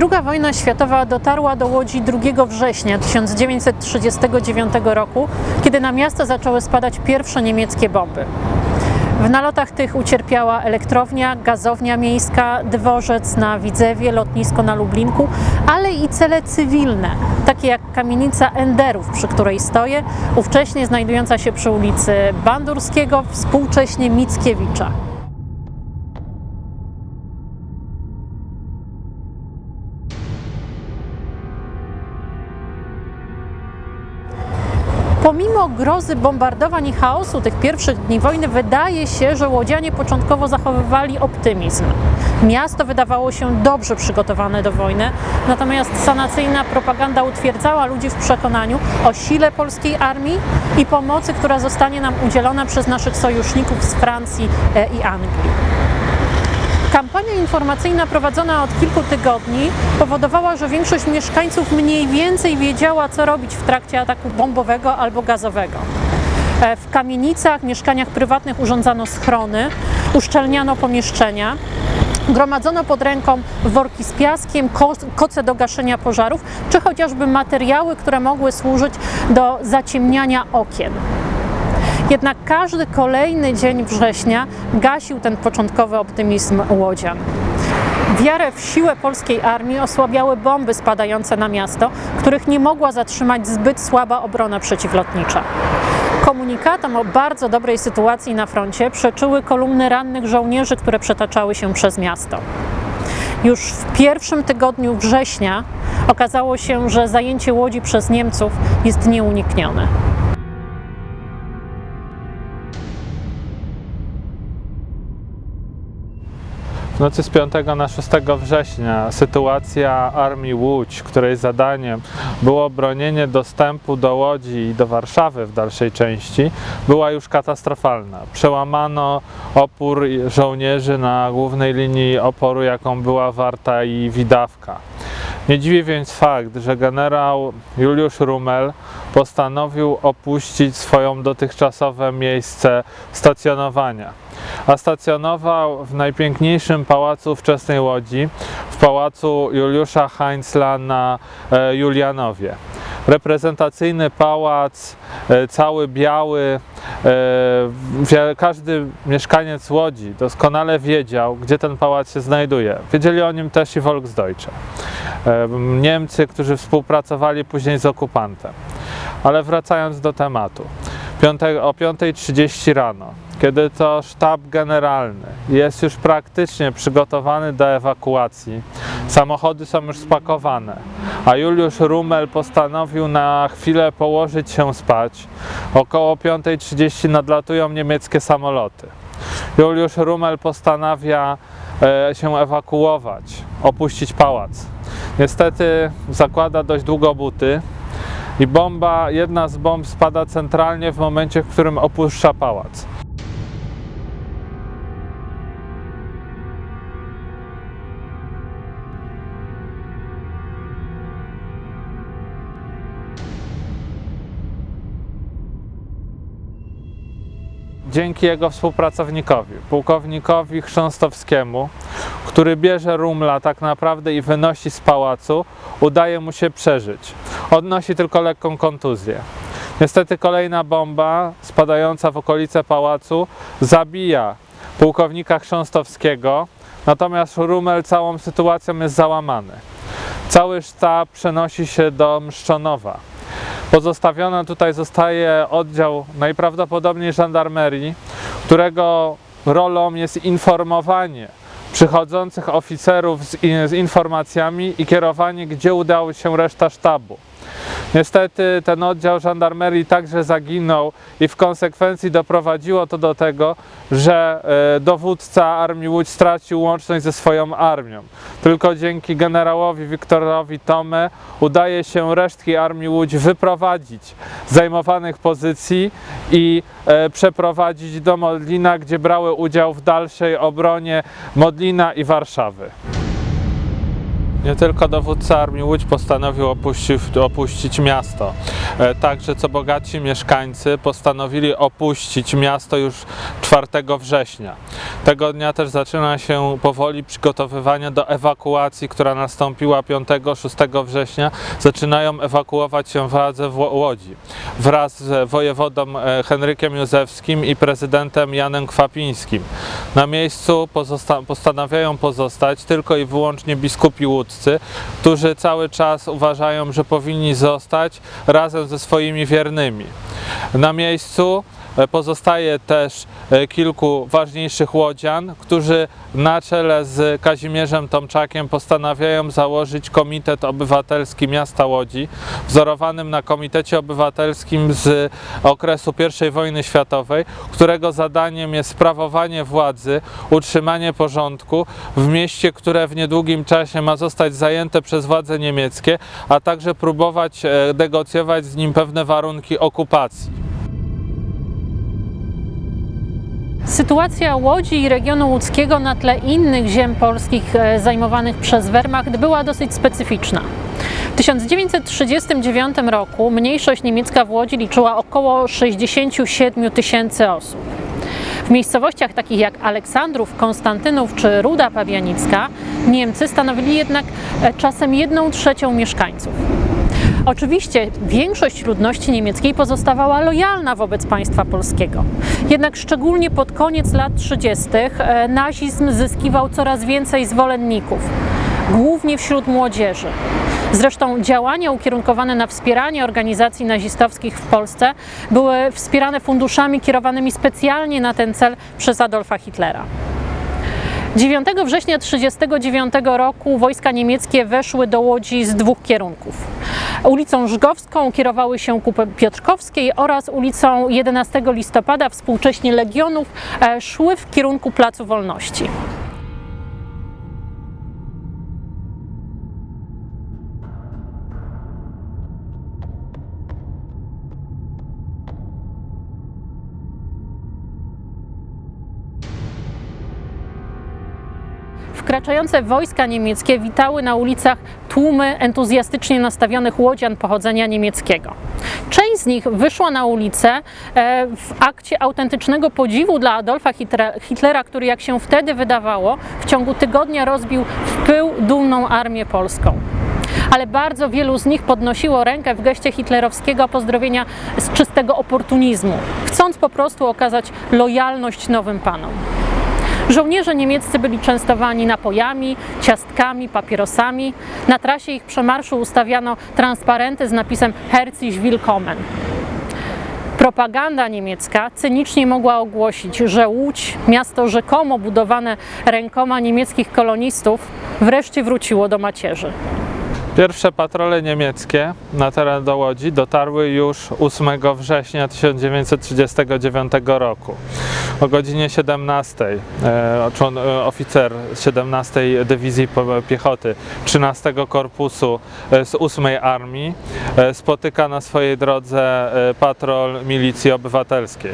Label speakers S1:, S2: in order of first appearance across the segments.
S1: II wojna światowa dotarła do Łodzi 2 września 1939 roku, kiedy na miasto zaczęły spadać pierwsze niemieckie bomby. W nalotach tych ucierpiała elektrownia, gazownia miejska, dworzec na Widzewie, lotnisko na Lublinku, ale i cele cywilne, takie jak kamienica Enderów, przy której stoję, ówcześnie znajdująca się przy ulicy Bandurskiego, współcześnie Mickiewicza. Pomimo grozy bombardowań i chaosu tych pierwszych dni wojny, wydaje się, że łodzianie początkowo zachowywali optymizm. Miasto wydawało się dobrze przygotowane do wojny, natomiast sanacyjna propaganda utwierdzała ludzi w przekonaniu o sile polskiej armii i pomocy, która zostanie nam udzielona przez naszych sojuszników z Francji e, i Anglii. Kampania informacyjna prowadzona od kilku tygodni powodowała, że większość mieszkańców mniej więcej wiedziała, co robić w trakcie ataku bombowego albo gazowego. E, W kamienicach, mieszkaniach prywatnych urządzano schrony, uszczelniano pomieszczenia. Gromadzono pod ręką worki z piaskiem, ko- koce do gaszenia pożarów, czy chociażby materiały, które mogły służyć do zaciemniania okien. Jednak każdy kolejny dzień września gasił ten początkowy optymizm łodzian. Wiarę w siłę polskiej armii osłabiały bomby spadające na miasto, których nie mogła zatrzymać zbyt słaba obrona przeciwlotnicza. Komunikatom o bardzo dobrej sytuacji na froncie przeczyły kolumny rannych żołnierzy, które przetaczały się przez miasto. Już w pierwszym tygodniu września okazało się, że zajęcie Łodzi przez Niemców jest nieuniknione.
S2: W nocy z 5 na 6 września sytuacja Armii Łódź, której zadaniem było bronienie dostępu do Łodzi i do Warszawy w dalszej części, była już katastrofalna. Przełamano opór żołnierzy na głównej linii oporu, jaką była Warta i Widawka. Nie dziwi więc fakt, że generał Juliusz Rumel postanowił opuścić swoją dotychczasowe miejsce stacjonowania a stacjonował w najpiękniejszym pałacu wczesnej Łodzi, w pałacu Juliusza Heinzla na e, Julianowie. Reprezentacyjny pałac, e, cały biały. E, Każdy mieszkaniec Łodzi doskonale wiedział, gdzie ten pałac się znajduje. Wiedzieli o nim też i Volksdeutsche. E, Niemcy, którzy współpracowali później z okupantem. Ale wracając do tematu. O 5.30 rano, kiedy to sztab generalny jest już praktycznie przygotowany do ewakuacji, samochody są już spakowane, a Juliusz Rumel postanowił na chwilę położyć się spać. Około 5.30 nadlatują niemieckie samoloty. Juliusz Rumel postanawia e, się ewakuować, opuścić pałac. Niestety zakłada dość długo buty, i bomba, jedna z bomb spada centralnie w momencie, w którym opuszcza pałac. Dzięki jego współpracownikowi, pułkownikowi Chrząstowskiemu, który bierze Rumla tak naprawdę i wynosi z pałacu, udaje mu się przeżyć. Odnosi tylko lekką kontuzję. Niestety kolejna bomba spadająca w okolice pałacu zabija pułkownika Chrząstowskiego, natomiast Rumel całą sytuacją jest załamany. Cały sztab przenosi się do Mszczonowa. Pozostawiony tutaj zostaje oddział najprawdopodobniej żandarmerii, którego rolą jest informowanie przychodzących oficerów z, z informacjami i kierowanie, gdzie udało się reszta sztabu. Niestety ten oddział żandarmerii także zaginął i w konsekwencji doprowadziło to do tego, że e, dowódca Armii Łódź stracił łączność ze swoją armią. Tylko dzięki generałowi Wiktorowi Tome udaje się resztki Armii Łódź wyprowadzić z zajmowanych pozycji i e, przeprowadzić do Modlina, gdzie brały udział w dalszej obronie Modlina i Warszawy. Nie tylko dowódca Armii Łódź postanowił opuścić, opuścić miasto. E, Także co bogaci mieszkańcy postanowili opuścić miasto już 4 września. Tego dnia też zaczyna się powoli przygotowywanie do ewakuacji, która nastąpiła 5-6 września. Zaczynają ewakuować się władze w Ło- Łodzi wraz z wojewodą e, Henrykiem Józefskim i prezydentem Janem Kwapińskim. Na miejscu pozosta- postanawiają pozostać tylko i wyłącznie biskupi łódzcy, którzy cały czas uważają, że powinni zostać razem ze swoimi wiernymi. Na miejscu pozostaje też e, kilku ważniejszych łodzian, którzy na czele z Kazimierzem Tomczakiem postanawiają założyć Komitet Obywatelski Miasta Łodzi, wzorowanym na Komitecie Obywatelskim z okresu I wojny światowej, którego zadaniem jest sprawowanie władzy, utrzymanie porządku w mieście, które w niedługim czasie ma zostać zajęte przez władze niemieckie, a także próbować e, negocjować z nim pewne warunki okupacji.
S1: Sytuacja Łodzi i regionu łódzkiego na tle innych ziem polskich e, zajmowanych przez Wehrmacht była dosyć specyficzna. W 1939 roku mniejszość niemiecka w Łodzi liczyła około 67 tysięcy osób. W miejscowościach takich jak Aleksandrów, Konstantynów czy Ruda Pabianicka Niemcy stanowili jednak e, czasem jedną trzecią mieszkańców. Oczywiście większość ludności niemieckiej pozostawała lojalna wobec państwa polskiego. Jednak szczególnie pod koniec lat 30. e, nazizm zyskiwał coraz więcej zwolenników, głównie wśród młodzieży. Zresztą działania ukierunkowane na wspieranie organizacji nazistowskich w Polsce były wspierane funduszami kierowanymi specjalnie na ten cel przez Adolfa Hitlera. 9 września 1939 roku wojska niemieckie weszły do Łodzi z dwóch kierunków. Ulicą Żgowską kierowały się ku Piotrkowskiej oraz ulicą 11 listopada współcześnie Legionów e, szły w kierunku Placu Wolności. Wkraczające wojska niemieckie witały na ulicach tłumy entuzjastycznie nastawionych łodzian pochodzenia niemieckiego. Część z nich wyszła na ulicę e, w akcie autentycznego podziwu dla Adolfa Hitlera- Hitlera, który, jak się wtedy wydawało, w ciągu tygodnia rozbił w pył dumną armię polską. Ale bardzo wielu z nich podnosiło rękę w geście hitlerowskiego pozdrowienia z czystego oportunizmu, chcąc po prostu okazać lojalność nowym panom. Żołnierze niemieccy byli częstowani napojami, ciastkami, papierosami. Na trasie ich przemarszu ustawiano transparenty z napisem Herzlich willkommen. Propaganda niemiecka cynicznie mogła ogłosić, że Łódź, miasto rzekomo budowane rękoma niemieckich kolonistów, wreszcie wróciło do macierzy.
S2: Pierwsze patrole niemieckie na teren do Łodzi dotarły już 8 września 1939 roku. O godzinie 17 e, e, oficer z 17 Dywizji Piechoty 13 Korpusu e, z 8 Armii spotyka na swojej drodze patrol Milicji Obywatelskiej.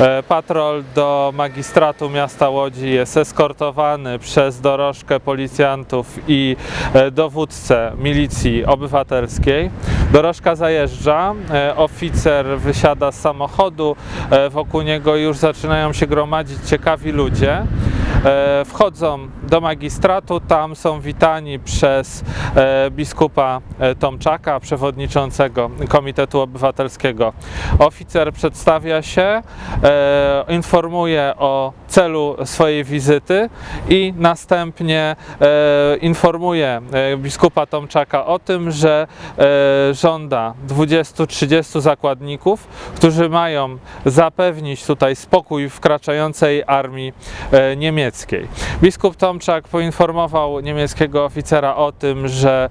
S2: E, Patrol do magistratu miasta Łodzi jest eskortowany przez dorożkę policjantów i e, dowódcę milicji obywatelskiej. Dorożka zajeżdża, e, oficer wysiada z samochodu, wokół niego już zaczynają się gromadzić ciekawi ludzie. E, Wchodzą do magistratu, tam są witani przez e, biskupa e, Tomczaka, przewodniczącego Komitetu Obywatelskiego. Oficer przedstawia się, informuje o celu swojej wizyty i następnie informuje biskupa Tomczaka o tym, że żąda 20-30 zakładników, którzy mają zapewnić tutaj spokój wkraczającej armii e, niemieckiej. Biskup Tomczak poinformował niemieckiego oficera o tym, że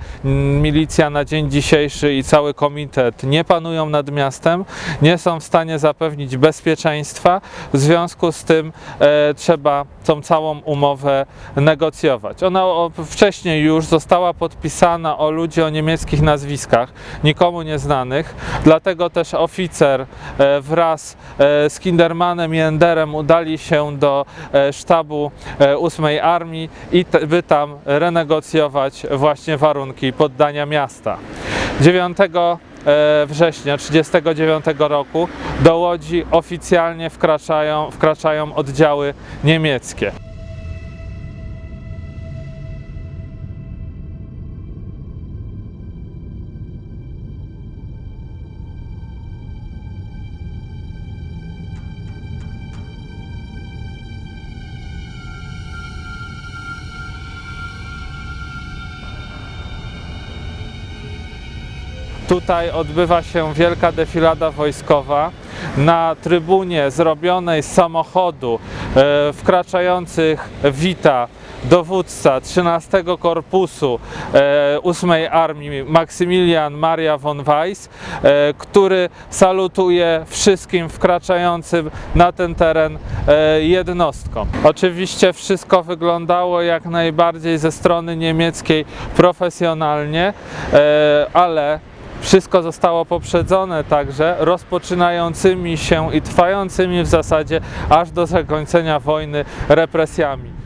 S2: milicja na dzień dzisiejszy i cały komitet nie panują nad miastem, nie są w stanie zapewnić bezpieczeństwa, w związku z tym e, trzeba tą całą umowę negocjować. Ona wcześniej już została podpisana o ludzi o niemieckich nazwiskach, nikomu nieznanych, dlatego też oficer e, wraz e, z Kindermanem i Enderem udali się do e, sztabu e, 8 Armii i by tam renegocjować właśnie warunki poddania miasta. 9 e, września 1939 roku do Łodzi oficjalnie wkraczają, wkraczają oddziały niemieckie. Tutaj odbywa się wielka defilada wojskowa. Na trybunie zrobionej z samochodu e, wkraczających wita dowódca 13 Korpusu e, 8 Armii Maksymilian Maria von Weiss, e, który salutuje wszystkim wkraczającym na ten teren e, jednostkom. Oczywiście wszystko wyglądało jak najbardziej ze strony niemieckiej profesjonalnie, e, ale wszystko zostało poprzedzone także rozpoczynającymi się i trwającymi w zasadzie aż do zakończenia wojny represjami.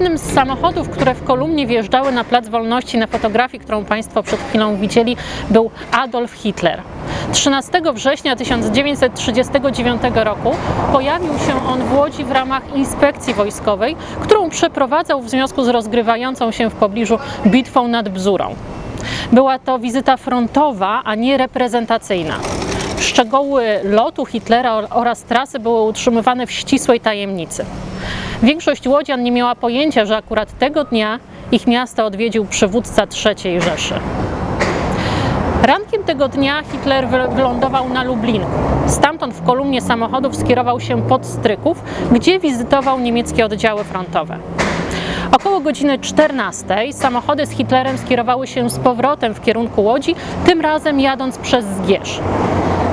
S1: Jednym z samochodów, które w kolumnie wjeżdżały na Plac Wolności na fotografii, którą Państwo przed chwilą widzieli, był Adolf Hitler. 13 września 1939 roku pojawił się on w Łodzi w ramach inspekcji wojskowej, którą przeprowadzał w związku z rozgrywającą się w pobliżu bitwą nad Bzurą. Była to wizyta frontowa, a nie reprezentacyjna. Szczegóły lotu Hitlera oraz trasy były utrzymywane w ścisłej tajemnicy. Większość łodzian nie miała pojęcia, że akurat tego dnia ich miasto odwiedził przywódca III Rzeszy. Rankiem tego dnia Hitler wy- wylądował na Lublinku. Stamtąd w kolumnie samochodów skierował się pod Stryków, gdzie wizytował niemieckie oddziały frontowe. Około godziny 14 samochody z Hitlerem skierowały się z powrotem w kierunku Łodzi, tym razem jadąc przez Zgierz.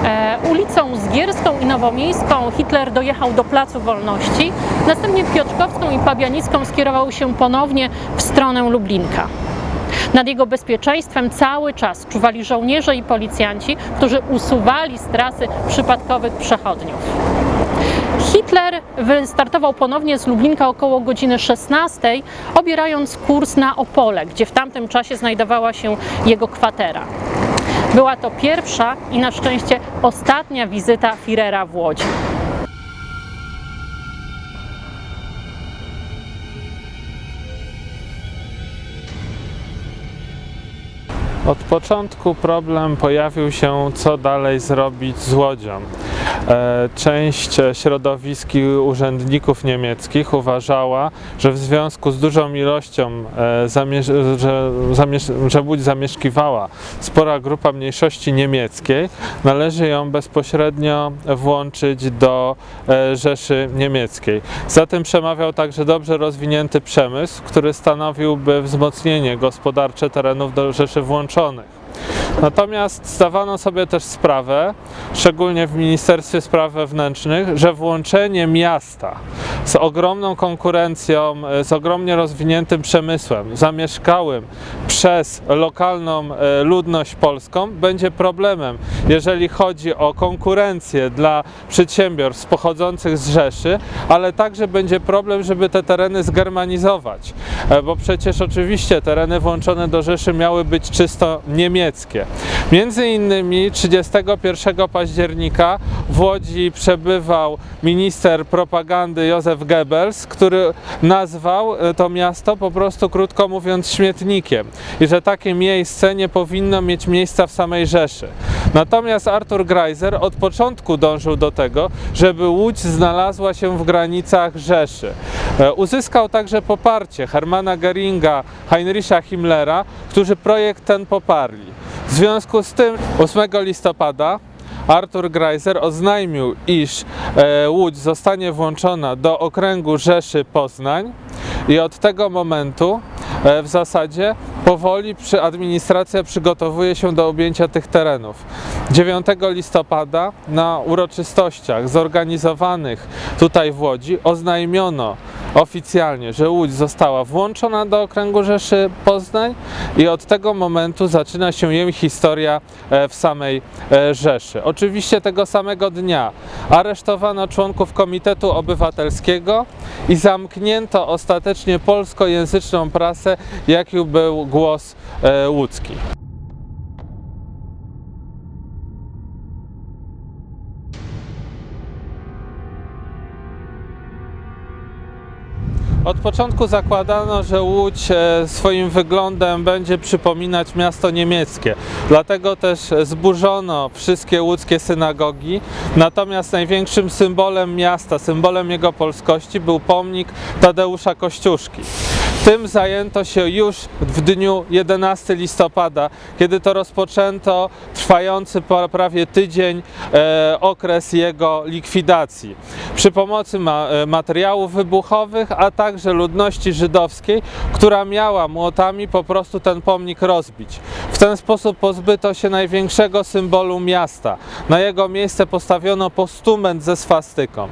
S1: E, ulicą Zgierską i Nowomiejską Hitler dojechał do Placu Wolności, następnie Piotrkowską i Pabianicką skierował się ponownie w stronę Lublinka. Nad jego bezpieczeństwem cały czas czuwali żołnierze i policjanci, którzy usuwali z trasy przypadkowych przechodniów. Hitler wystartował ponownie z Lublinka około godziny 16, obierając kurs na Opole, gdzie w tamtym czasie znajdowała się jego kwatera. Była to pierwsza i na szczęście ostatnia wizyta Führera w Łodzi.
S2: Od początku problem pojawił się, co dalej zrobić z łodzią. E, Część środowisk i urzędników niemieckich uważała, że w związku z dużą ilością, e, że, Łódź zamieszkiwała spora grupa mniejszości niemieckiej, należy ją bezpośrednio włączyć do e, Rzeszy Niemieckiej. Za tym przemawiał także dobrze rozwinięty przemysł, który stanowiłby wzmocnienie gospodarcze terenów do Rzeszy włączonych. Natomiast zdawano sobie też sprawę, szczególnie w Ministerstwie Spraw Wewnętrznych, że włączenie miasta z ogromną konkurencją, e, z ogromnie rozwiniętym przemysłem, zamieszkałym przez lokalną e, ludność polską, będzie problemem, jeżeli chodzi o konkurencję dla przedsiębiorstw pochodzących z Rzeszy, ale także będzie problem, żeby te tereny zgermanizować, e, bo przecież oczywiście tereny włączone do Rzeszy miały być czysto niemieckie. Między innymi 31 października w Łodzi przebywał minister propagandy Józef Goebbels, który nazwał e, to miasto po prostu krótko mówiąc śmietnikiem i że takie miejsce nie powinno mieć miejsca w samej Rzeszy. Natomiast Arthur Greiser od początku dążył do tego, żeby Łódź znalazła się w granicach Rzeszy. E, Uzyskał także poparcie Hermana Geringa, Heinricha Himmlera, którzy projekt ten poparli. W związku z tym 8 listopada Arthur Greiser oznajmił, iż e, Łódź zostanie włączona do okręgu Rzeszy Poznań i od tego momentu e, w zasadzie powoli przy administracja przygotowuje się do objęcia tych terenów. 9 listopada na uroczystościach zorganizowanych tutaj w Łodzi oznajmiono oficjalnie, że Łódź została włączona do okręgu Rzeszy Poznań i od tego momentu zaczyna się jej historia e, w samej e, Rzeszy. Oczywiście tego samego dnia aresztowano członków Komitetu Obywatelskiego i zamknięto ostatecznie polskojęzyczną prasę, jaki był głos e, łódzki. Od początku zakładano, że Łódź e, swoim wyglądem będzie przypominać miasto niemieckie. Dlatego też zburzono wszystkie łódzkie synagogi. Natomiast największym symbolem miasta, symbolem jego polskości był pomnik Tadeusza Kościuszki. Tym zajęto się już w dniu 11 listopada, kiedy to rozpoczęto trwający prawie tydzień e, okres jego likwidacji. Przy pomocy e, materiałów wybuchowych, a także ludności żydowskiej, która miała młotami po prostu ten pomnik rozbić. W ten sposób pozbyto się największego symbolu miasta. Na jego miejsce postawiono postument ze swastyką.